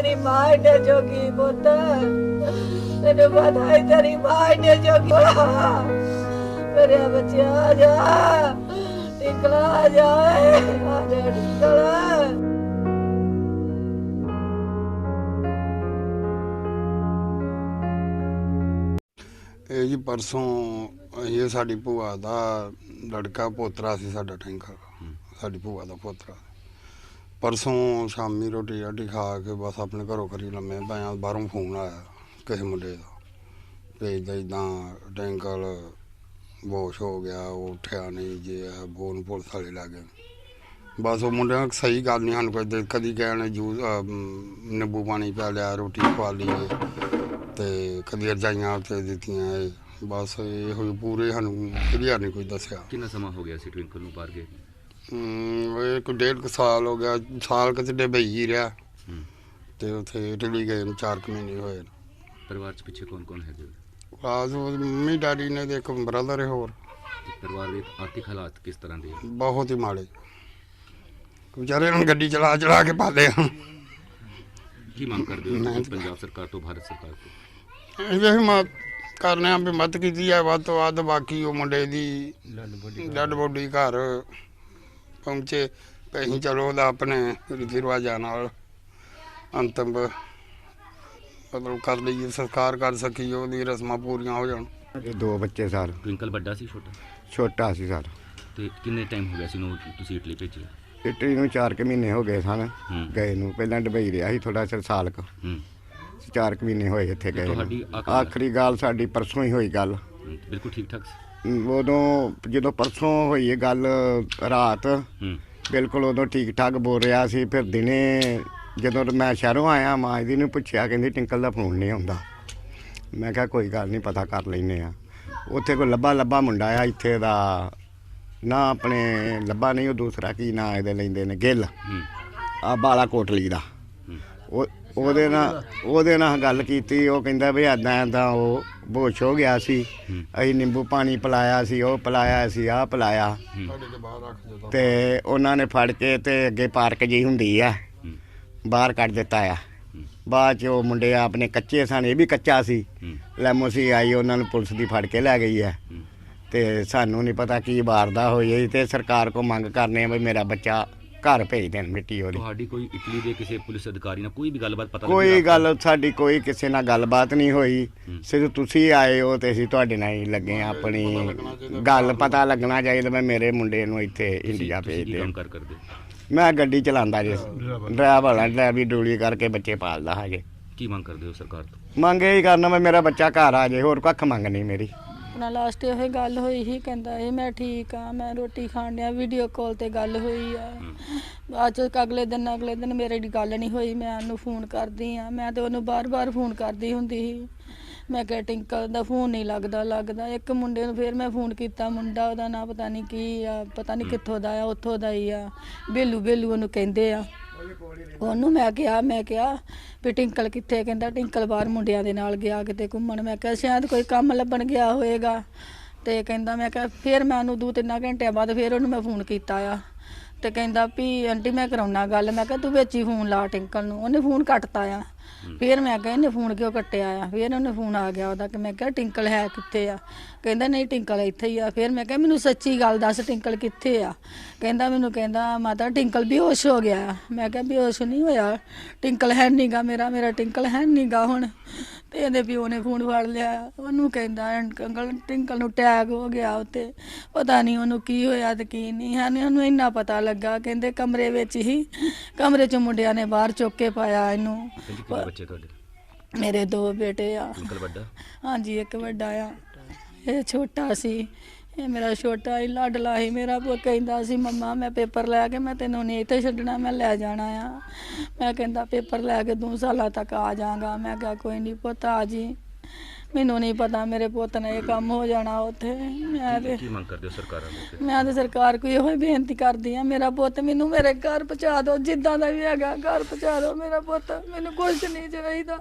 ਤੇਰੀ ਮਾਂ ਏਡੇ ਜੋਗੀ ਪੁੱਤ। ਤੈਨੂੰ ਪਤਾ ਹੈ ਤੇਰੀ ਮਾਂ ਏਡੇ ਜੋਗੀ ਮੇਰੇ ਬੱਚਿਆ ਆ ਜਾ। ਇਹ ਜੀ ਪਰਸੋਂ ਇਹ ਸਾਡੀ ਭੂਆ ਦਾ ਲੜਕਾ ਪੋਤਰਾ ਸੀ ਸਾਡਾ ਟੈਂਕਰ ਸਾਡੀ ਭੂਆ ਦਾ ਪੋਤਰਾ। ਪਰਸੋਂ ਸ਼ਾਮੀ ਰੋਟੀ ਰਾਟੀ ਖਾ ਕੇ ਬਸ ਆਪਣੇ ਘਰੋਂ ਕਰੀ ਲੰਮੇ ਪਿਆ ਬਾਹਰੋਂ ਫੋਨ ਆਇਆ ਕਿਸੇ ਮੁੰਡੇ ਦਾ ਤੇ ਇਦਾਂ ਇਦਾਂ ਟੈਂਕਰ ਬੋਸ਼ ਹੋ ਗਿਆ ਉਹ ਉੱਠਿਆ ਨਹੀਂ ਜੇ ਆ ਬੋਨ ਪੁਲਿਸ ਵਾਲੇ ਲੱਗ ਗਏ। ਬਸ ਉਹ ਮੁੰਡਿਆਂ ਨੂੰ ਸਹੀ ਗੱਲ ਨਹੀਂ ਸਾਨੂੰ ਕੋਈ ਦੇ- ਕਦੀ ਕਹਿਣ ਜੂਸ ਅਮ, ਨਿੰਬੂ ਪਾਣੀ ਪਿਆ ਲਿਆ ਰੋਟੀ ਖਵਾ ਲਈ ਤੇ ਕਦੀ ਰਜਾਈਆਂ ਉੱਤੇ ਦਿੱਤੀਆਂ ਇਹ ਬਸ ਇਹੋ ਜਿਹੇ ਪੂਰੇ ਸਾਨੂੰ ਕਲੀਅਰ ਨਹੀਂ ਕੋਈ ਦੱਸਿਆ। ਕਿੰਨਾ ਸਮਾਂ ਹੋ ਗਿਆ ਸੀ ਟਵਿੰਕਲ ਨੂੰ ਬਾਹਰ ਗਏ ਇਹ ਕੋਈ ਡੇਢ ਕੁ ਸਾਲ ਹੋ ਗਿਆ ਸਾਲ ਕਿਤੇ ਡਬਈ ਹੀ ਰਿਹਾ। ਹੂੰ। ਤੇ ਉੱਥੇ ਇਟਲੀ ਗਏ ਨੂੰ ਚਾਰ ਕੁ ਮਹੀਨੇ ਹੋਏ ਪਰਿਵਾਰ ਚ ਪਿੱਛੇ ਕੌਣ ਕੌਣ ਹੈਗੇ? ਆਸ ਉਹ ਮੰਮੀ ਡੈਡੀ ਨੇ ਤੇ ਇੱਕ ਬ੍ਰਦਰ ਹੈ ਹੋਰ। ਤੇ ਪਰਿਵਾਰ ਦੇ ਆਰਥਿਕ ਹਾਲਾਤ ਕਿਸ ਤਰ੍ਹਾਂ ਦੇ ਆ? ਬਹੁਤ ਹੀ ਮਾੜੇ। ਵਿਚਾਰੇ ਨੂੰ ਗੱਡੀ ਚਲਾ ਚਲਾ ਕੇ ਪਾਲੇ ਹਨ ਕੀ ਮੰਗ ਕਰਦੇ ਹੋ ਮੈਂ- ਤੁਸੀਂ ਪੰਜਾਬ ਸਰਕਾਰ ਤੋਂ ਭਾਰਤ ਸਰਕਾਰ ਤੋਂ? ਇਹ ਵੀ ਮਤ ਕਰਨੇ ਆ ਵੀ ਮਤ ਕੀਤੀ ਹੈ ਵੱਧ ਤੋਂ ਵੱਧ ਬਾਕੀ ਉਹ ਮੁੰਡੇ ਦੀ ਡੱਡ ਬੋਡੀ ਘਰ ਪਹੁੰਚੇ ਅਸੀਂ ਚਲੋ ਉਹਦਾ ਆਪਣੇ ਰੀਤੀ ਰਿਵਾਜਾਂ ਨਾਲ ਅੰਤਮ ਮਤਲਬ ਕਰ ਲਈਏ ਸੰਸਕਾਰ ਕਰ ਸਕੀਏ ਉਹਦੀ ਰਸਮਾਂ ਪੂਰੀਆਂ ਹੋ ਜਾਣ। ਇਹ ਦੋ ਬੱਚੇ ਸਰ। ਟਵਿੰਕਲ ਵੱਡਾ ਸੀ ਛੋਟਾ? ਛੋਟਾ ਸੀ ਸਰ। ਤੇ ਕਿੰਨੇ ਟਾਈਮ ਹੋ ਗਿਆ ਸੀ ਨੂੰ ਤੁਸੀਂ ਇਟਲੀ ਭੇਜਿਆ? ਇਟਲੀ ਨੂੰ 4 ਕੁ ਮਹੀਨੇ ਹੋ ਗਏ ਸਨ। ਹੂੰ। ਗਏ ਨੂੰ। ਪਹਿਲਾਂ ਦੁਬਈ ਰਿਹਾ ਸੀ ਥੋੜਾ ਚਿਰ ਸਾਲ ਕੁ। ਹੂੰ। 4 ਕੁ ਮਹੀਨੇ ਹੋਏ ਇੱਥੇ ਗਏ ਨੂੰ। ਤੁਹਾਡੀ ਆਖਰੀ- ਆਖਰੀ ਗੱਲ ਸਾਡੀ ਪਰਸੋਂ ਹੀ ਹੋਈ ਗੱਲ। ਹੂੰ, ਬਿਲਕੁਲ ਠੀਕ ਠਾਕ ਸੀ। ਉਦੋਂ ਜਦੋਂ ਪਰਸੋਂ ਹੋਈ ਇਹ ਗੱਲ ਰਾਤ ਬਿਲਕੁਲ ਉਦੋਂ ਠੀਕ ਠਾਕ ਬੋਲ ਰਿਹਾ ਸੀ। ਫਿਰ ਦਿਨੇ ਜਦੋਂ ਮੈਂ ਸ਼ਹਿਰੋਂ ਆਇਆ ਮਾਂ ਇਹਦੀ ਨੂੰ ਪੁੱਛਿਆ ਕਹਿੰਦੀ ਟਿੰਕਲ ਦਾ ਫੋਨ ਨਹੀਂ ਆਉਂਦਾ। ਮੈਂ ਕਿਹਾ ਕੋਈ ਗੱਲ ਨਹੀਂ ਪਤਾ ਕਰ ਲੈਨੇ ਆ ਉੱਥੇ ਕੋਈ ਲੱਭਾ ਲੱਭਾ ਮੁੰਡਾ ਆ ਇੱਥੇ ਦਾ। ਨਾ ਆਪਣੇ ਲੱਭਾ ਨਹੀਂ ਉਹ ਦੂਸਰਾ ਕੀ ਨਾਂ ਇਹਦੇ ਲੈਂਦੇ ਨੇ ਗਿੱਲ। ਆ ਬਾਲਾ ਕੋਟਲੀ ਦਾ। ਉਹ ਉਹਦੇ ਨਾਲ ਉਹਦੇ ਨਾਲ ਗੱਲ ਕੀਤੀ ਉਹ ਕਹਿੰਦਾ ਵੀ ਐਦਾਂ ਐਦਾਂ ਉਹ ਬੋਸ਼ ਹੋ ਗਿਆ ਸੀ। ਅਸੀਂ ਨਿੰਬੂ ਪਾਣੀ ਪਿਲਾਇਆ ਸੀ ਉਹ ਪਿਲਾਇਆ ਸੀ ਆਹ ਪਿਲਾਇਆ। ਹੂੰ ਤੇ ਉਹਨਾਂ ਨੇ ਫੜ ਕੇ ਤੇ ਅੱਗੇ ਪਾਰਕ ਜੀ ਹੁੰਦੀ ਆ ਬਾਹਰ ਕੱਢ ਦਿੱਤਾ ਆ। ਬਾਅਦ ਚ ਉਹ ਮੁੰਡੇ ਆਪਣੇ ਕੱਚੇ ਸਨ ਇਹ ਵੀ ਕੱਚਾ ਸੀ। ਹੂੰ, ਲੈਮੋਸੀ ਆਈ ਉਹਨਾਂ ਨੂੰ ਪੁਲਿਸ ਦੀ ਫੜ ਕੇ ਲੈ ਗਈ ਹੈ ਹੂੰ। ਤੇ ਸਾਨੂੰ ਨਹੀਂ ਪਤਾ ਕੀ ਵਾਰਦਾ ਹੋਈ ਹੈ ਤੇ ਸਰਕਾਰ ਕੋ ਮੰਗ ਕਰਨੇ ਆ ਵੀ ਮੇਰਾ ਬੱਚਾ ਘਰ ਭੇਜ ਦੇਣ ਮਿੱਟੀ ਉਹਦੀ। ਤੁਹਾਡੀ ਕੋਈ ਇਟਲੀ ਦੇ ਕਿਸੇ ਪੁਲਿਸ ਅਧਿਕਾਰੀ ਨਾਲ ਕੋਈ ਵੀ ਗੱਲਬਾਤ ਪਤਾ ਕੋਈ ਗੱਲ ਸਾਡੀ ਕੋਈ ਕਿਸੇ ਨਾਲ ਗੱਲਬਾਤ ਨਹੀਂ ਹੋਈ। ਹੂੰ। ਸਿਰਫ ਤੁਸੀਂ ਆਏ ਹੋ ਤੇ ਅਸੀਂ ਤੁਹਾਡੇ ਨਾਲ ਹੀ ਲੱਗੇ ਹਾਂ ਆਪਣੀ ਗੱਲ ਪਤਾ ਲੱਗਣਾ ਚਾਹੀਦਾ ਮੈਂ ਮੇਰੇ ਮੁੰਡੇ ਨੂੰ ਇੱਥੇ ਇੰਡੀਆ ਭੇਜ ਦੇ ਕੰਮ ਕਰ ਕਰਦੇ? ਮੈਂ ਗੱਡੀ ਚਲਾਉਂਦਾ ਜੀ। ਡਰਾਈਵਰ ਵਾਲਾ। ਡਰਾਈਵਰੀ ਡੂਲੀ ਕਰਕੇ ਬੱਚੇ ਪਾਲਦਾ ਹਜੇ ਕੀ ਮੰਗ ਕਰਦੇ ਹੋ ਸਰਕਾਰ ਤੋਂ? ਮੰਗ ਇਹ ਕਰਨਾ ਮੈਂ ਮੇਰਾ ਬੱਚਾ ਘਰ ਆ ਜੇ ਹੋਰ ਕੱਖ ਮੰਗ ਨਹੀਂ ਮੇਰੀ। ਆਪਣਾ ਲਾਸਟ ਇਹ ਗੱਲ ਹੋਈ ਸੀ ਕਹਿੰਦਾ ਇਹ ਮੈਂ ਠੀਕ ਆ ਮੈਂ ਰੋਟੀ ਖਾਣ ਡਿਆ ਵੀਡੀਓ ਕਾਲ ਤੇ ਗੱਲ ਹੋਈ ਆ। ਚ ਅਗਲੇ ਦਿਨ ਅਗਲੇ ਦਿਨ ਮੇਰੇ ਦੀ ਗੱਲ ਨਹੀਂ ਹੋਈ ਮੈਂ ਉਹਨੂੰ ਫੋਨ ਕਰਦੀ ਆ ਮੈਂ ਤੇ ਉਹਨੂੰ ਬਾਰ-ਬਾਰ ਫੋਨ ਕਰਦੀ ਹੁੰਦੀ ਸੀ। ਮੈਂ ਕਿਹਾ ਟਿੰਕਲ ਦਾ ਫੋਨ ਨਹੀਂ ਲੱਗਦਾ ਲੱਗਦਾ। ਇੱਕ ਮੁੰਡੇ ਨੂੰ ਫਿਰ ਮੈਂ ਫੋਨ ਕੀਤਾ ਮੁੰਡਾ ਉਹਦਾ ਨਾਂ ਪਤਾ ਨਹੀਂ ਕੀ ਆ ਪਤਾ ਨਹੀਂ ਕਿੱਥੋਂ ਦਾ ਆ ਉੱਥੋਂ ਦਾ ਹੀ ਆ। ਬੇਲੂ ਬੇਲੂ ਉਹਨੂੰ ਕਹਿੰਦੇ ਆ। ਉਹਨੂੰ ਮੈਂ ਕਿਹਾ ਮੈਂ ਕਿਹਾ ਵੀ ਟਿੰਕਲ ਕਿੱਥੇ ਕਹਿੰਦਾ ਟਿੰਕਲ ਬਾਹਰ ਮੁੰਡਿਆਂ ਦੇ ਨਾਲ ਗਿਆ ਕਿਤੇ ਘੁੰਮਣ। ਮੈਂ ਕਿਹਾ, ਸ਼ਾਇਦ ਕੋਈ ਕੰਮ ਲੱਭਣ ਗਿਆ ਹੋਏਗਾ। ਤੇ ਕਹਿੰਦਾ, ਮੈਂ ਕਿਹਾ, ਫਿਰ ਮੈਂ ਉਹਨੂੰ ਦੋ ਤਿੰਨ ਘੰਟਿਆਂ ਬਾਅਦ ਫਿਰ ਉਹਨੂੰ ਮੈਂ ਫੋਨ ਕੀਤਾ ਆ। ਤੇ ਕਹਿੰਦਾ ਵੀ, ਆਂਟੀ, ਮੈਂ ਕਰਾਉਣਾ ਗੱਲ। ਮੈਂ ਕਿਹਾ, ਤੂੰ ਵਿੱਚ ਹੀ ਫੋਨ ਲਾ ਟਿੰਕਲ ਨੂੰ। ਉਹਨੇ ਫੋਨ ਕੱਟਤਾ ਆ। ਫਿਰ ਮੈਂ ਕਿਹਾ ਇਹਨੇ ਫੋਨ ਕਿਉਂ ਕੱਟਿਆ ਆ? ਫਿਰ ਉਹਨੇ ਫੋਨ ਆ ਗਿਆ ਉਹਦਾ ਕਿ ਮੈਂ ਕਿਹਾ ਟਿੰਕਲ ਹੈ ਕਿੱਥੇ ਆ? ਕਹਿੰਦਾ ਨਹੀਂ ਟਿੰਕਲ ਇੱਥੇ ਹੀ ਆ। ਫਿਰ ਮੈਂ ਕਿਹਾ ਮੈਨੂੰ ਸੱਚੀ ਗੱਲ ਦੱਸ ਟਿੰਕਲ ਕਿੱਥੇ ਆ? ਕਹਿੰਦਾ ਮੈਨੂੰ ਕਹਿੰਦਾ ਮਾਤਾ ਟਿੰਕਲ ਬੇਹੋਸ਼ ਹੋ ਗਿਆ। ਮੈਂ ਕਿਹਾ ਬੇਹੋਸ਼ ਨਹੀਂ ਹੋਇਆ। ਟਿੰਕਲ ਹੈ ਨਹੀਂਗਾ ਮੇਰਾ ਮੇਰਾ ਟਿੰਕਲ ਹੈ ਨਹੀਂਗਾ ਹੁਣ। ਤੇ ਇਹਦੇ ਪਿਓ ਨੇ ਫੋਨ ਫੜ ਲਿਆ। ਉਹਨੂੰ ਕਹਿੰਦਾ ਅੰਕਲ, ਟਿੰਕਲ ਨੂੰ ਟੈਗ ਹੋ ਗਿਆ ਉੱਤੇ। ਪਤਾ ਨਹੀਂ ਉਹਨੂੰ ਕੀ ਹੋਇਆ ਤੇ ਕੀ ਨਹੀਂ। ਹਨ ਉਹਨੂੰ ਇੰਨਾ ਪਤਾ ਲੱਗਾ। ਕਹਿੰਦੇ ਕਮਰੇ ਵਿੱਚ ਹੀ, ਕਮਰੇ ਚ ਮੁੰਡਿਆਂ ਨੇ ਬਾਹਰ ਚੁੱਕ ਕੇ ਪਾਇਆ ਇਹਨੂੰ। ਕਿੰਨੇ ਬੱਚੇ ਤੁਹਾਡੇ? ਮੇਰੇ ਦੋ ਬੇਟੇ ਆ। ਟਵਿੰਕਲ ਵੱਡਾ? ਹਾਂਜੀ ਇੱਕ ਵੱਡਾ ਆ। ਇਹ ਛੋਟਾ ਸੀ। ਇਹ ਮੇਰਾ ਛੋਟਾ ਹੀ ਲਾਡਲਾ ਸੀ। ਮੇਰਾ ਪੁੱਤ ਕਹਿੰਦਾ ਸੀ ਮੰਮਾ ਮੈਂ ਪੇਪਰ ਲੈ ਕੇ ਮੈਂ ਤੈਨੂੰ ਨਹੀਂ ਇੱਥੇ ਛੱਡਣਾ ਮੈਂ ਲੈ ਜਾਣਾ ਆ। ਮੈਂ ਕਹਿੰਦਾ ਪੇਪਰ ਲੈ ਕੇ ਦੋ ਸਾਲਾਂ ਤੱਕ ਆ ਜਾਗਾ। ਮੈਂ ਕਿਹਾ ਕੋਈ ਨਹੀਂ ਪੁੱਤ ਆ ਜੀ। ਮੈਨੂੰ ਨਹੀਂ ਪਤਾ ਮੇਰੇ ਪੁੱਤ ਨੇ ਇਹ ਕੰਮ ਹੋ ਜਾਣਾ ਉੱਥੇ। ਮੈਂ ਤੇ ਕੀ ਮੰਗ ਕਰਦੇ ਹੋ ਸਰਕਾਰਾਂ ਤੋਂ ਮੈਂ ਤੇ ਸਰਕਾਰ ਕੋਈ ਇਹੋ ਹੀ ਬੇਨਤੀ ਕਰਦੀ ਆ ਮੇਰਾ ਪੁੱਤ ਮੈਨੂੰ ਮੇਰੇ ਘਰ ਪਹੁੰਚਾ ਦਿਓ ਜਿੱਦਾਂ ਦਾ ਵੀ ਹੈਗਾ ਘਰ ਪਹੁੰਚਾ ਦਿਓ ਮੇਰਾ ਪੁੱਤ ਮੈਨੂੰ ਕੁਝ ਨਹੀਂ ਚਾਹੀਦਾ।